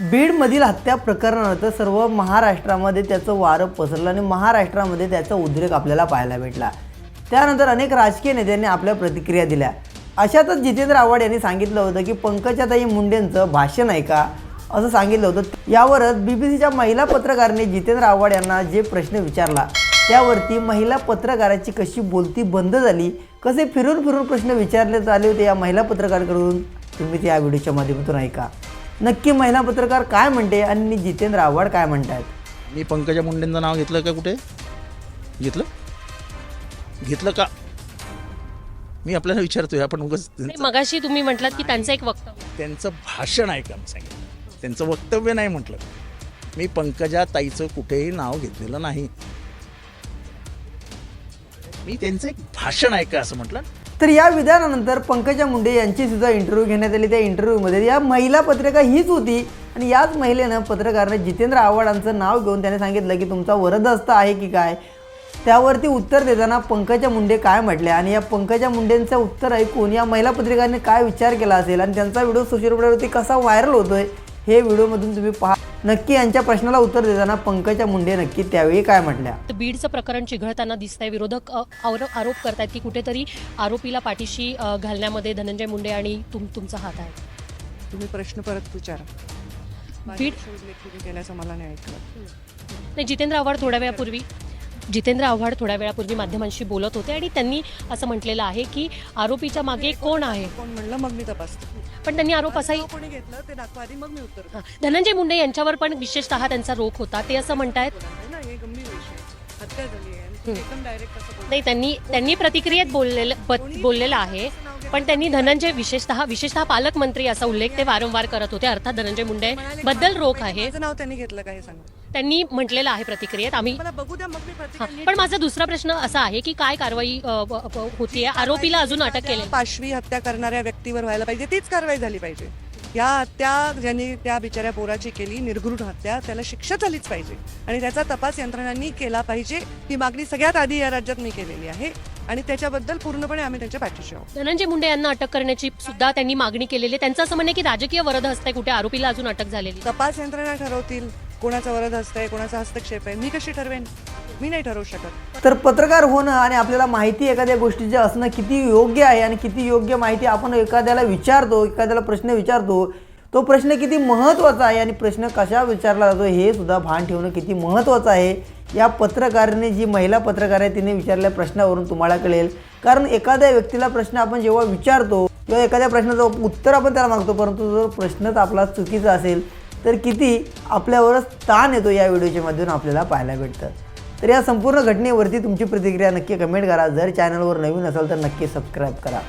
बीडमधील हत्या प्रकरणानंतर सर्व महाराष्ट्रामध्ये त्याचं वारं पसरलं आणि महाराष्ट्रामध्ये त्याचा उद्रेक आपल्याला पाहायला भेटला. त्यानंतर अनेक राजकीय नेत्यांनी आपल्या प्रतिक्रिया दिल्या. अशातच जितेंद्र आव्हाड यांनी सांगितलं होतं की पंकजाताई मुंडेंचं भाषण आहे का? असं सांगितलं होतं. यावरच बी बी सीच्या महिला पत्रकारांनी जितेंद्र आव्हाड यांना जे प्रश्न विचारला त्यावरती महिला पत्रकाराची कशी बोलती बंद झाली? कसे फिरून फिरून प्रश्न विचारले आले होते या महिला पत्रकाराकडून? तुम्ही ते या व्हिडिओच्या माध्यमातून ऐका. नक्की महिला पत्रकार काय म्हणते आणि जितेंद्र आव्हाड काय म्हणतायत? मी पंकजा मुंडेंचं नाव घेतलं का कुठे? घेतलं? घेतलं का? मी आपल्याला विचारतोय आपण उगाच नाही, त्यांचं- मगाशी तुम्ही म्हटलात की त्यांचं एक वक्तव्य त्यांचं भाषण आहे का? मी सांगितलं त्यांचं वक्तव्य नाही म्हटलं. मी पंकजा ताईचं कुठेही नाव घेतलेलं नाही. मी त्यांचं एक भाषण आहे का असं म्हटलं? तर या विधानानंतर पंकजा मुंडे यांची सुद्धा इंटरव्ह्यू घेण्यात आली. त्या इंटरव्ह्यूमध्ये या महिला पत्रिका हीच होती आणि याच महिलेनं पत्रकाराने जितेंद्र आव्हाडांचं नाव घेऊन त्याने सांगितलं की तुमचा वरदहस्त आहे की काय? त्यावरती उत्तर देताना पंकजा मुंडे काय म्हटल्या आणि या पंकजा मुंडेंचं उत्तर ऐकून या महिला पत्रिकांनी काय विचार केला असेल? आणि त्यांचा व्हिडिओ सोशल मीडियावरती कसा व्हायरल होतोय? हे व्हिडिओमधून तुम्ही पहा. नक्की यांच्या प्रश्नाला उत्तर देताना पंकजा मुंडे नक्की त्यावेळी काय म्हटल्या तर बीडचं प्रकरण चिघळताना दिसतंय. विरोधक आरोप करतायत की कुठेतरी आरोपीला पाठीशी घालण्यामध्ये धनंजय मुंडे आणि तुम तुमचा हात आहे. तुम्ही प्रश्न परत विचारा. बीड केल्याचं मला नाही ऐकलं नाही जितेंद्र आव्हाड थोड्या वेळापूर्वी जितेंद्र आव्हाड थोड्या वेळापूर्वी माध्यमांशी बोलत होते आणि त्यांनी असं म्हटलेलं आहे की आरोपीच्या मागे कोण आहे? कोण म्हणलं? मग मी तपासतो. पण त्यांनी आरोप असाही कोणी घेतलं ते दाखवा आधी मग मी उत्तर धनंजय मुंडे यांच्यावर पण विशेषतः त्यांचा रोख होता. ते असं म्हणतायत नाही ना हे गंभीर विषय आहे. हत्या झाली आहे. आणि तुम्ही एकदम डायरेक्ट असं बोलता. नाही त्यांनी त्यांनी प्रतिक्रियेत बोललेलं ब- बोललेलं आहे. पण त्यांनी धनंजय विशेषतः विशेषतः पालकमंत्री असा उल्लेख ते वारंवार करत होते. अर्थात धनंजय मुंडे बद्दल रोख आहे. माझं नाव त्यांनी घेतलं का हे सांगा. त्यांनी म्हटलेलं आहे प्रतिक्रियेत. आम्ही मला बघू द्या मग मी हा, प्रतिक्रिया नीट पण माझा दुसरा प्रश्न असा आहे की काय कारवाई होतीये? आरोपीला अजून अटक केली पाशवी हत्या करणाऱ्या व्यक्तीवर व्हायला पाहिजे. तीच कारवाई झाली पाहिजे. या हत्या ज्यांनी त्या बिचाऱ्या पोराची केली निर्घृण हत्या त्याला शिक्षा झालीच पाहिजे. आणि त्याचा तपास यंत्रणांनी केला पाहिजे. ही मागणी सगळ्यात आधी या राज्यात मी केलेली आहे. आणि त्याच्याबद्दल पूर्णपणे आम्ही त्यांच्या पाठीशी आहोत. धनंजय मुंडे यांना अटक करण्याची सुद्धा त्यांनी मागणी केलेली आहे. त्यांचं असं म्हणणं आहे की राजकीय वरद असते कुठे? आरोपीला अजून अटक झालेली तपास यंत्रणा ठरवतील. कोणाचा वरद हस्त आहे कोणाचा हस्तक्षेप आहे मी कशी ठरवेन? मी नाही ठरवू शकत. तर पत्रकार होणं आणि आपल्याला माहिती एखाद्या गोष्टीचे असणं किती योग्य आहे आणि किती योग्य माहिती आपण एखाद्याला विचारतो एखाद्याला प्रश्न विचारतो तो प्रश्न किती महत्त्वाचा आहे आणि प्रश्न कशा विचारला जातो हे सुद्धा भान ठेवणं किती महत्त्वाचं आहे. या पत्रकाराने जी महिला पत्रकार आहे तिने विचारलेल्या प्रश्नावरून तुम्हाला कळेल. कारण एखाद्या व्यक्तीला प्रश्न आपण जेव्हा विचारतो किंवा एखाद्या प्रश्नाचं उत्तर आपण त्याला मागतो परंतु जर प्रश्नच आपला चुकीचा असेल तर किती आपल्यावरच ताण येतो या व्हिडिओच्या माध्यमातून आपल्याला पाहायला भेटतं. तर या संपूर्ण घटनेवरती तुमची प्रतिक्रिया नक्की कमेंट करा. जर चॅनलवर नवीन असाल तर नक्की सबस्क्राईब करा.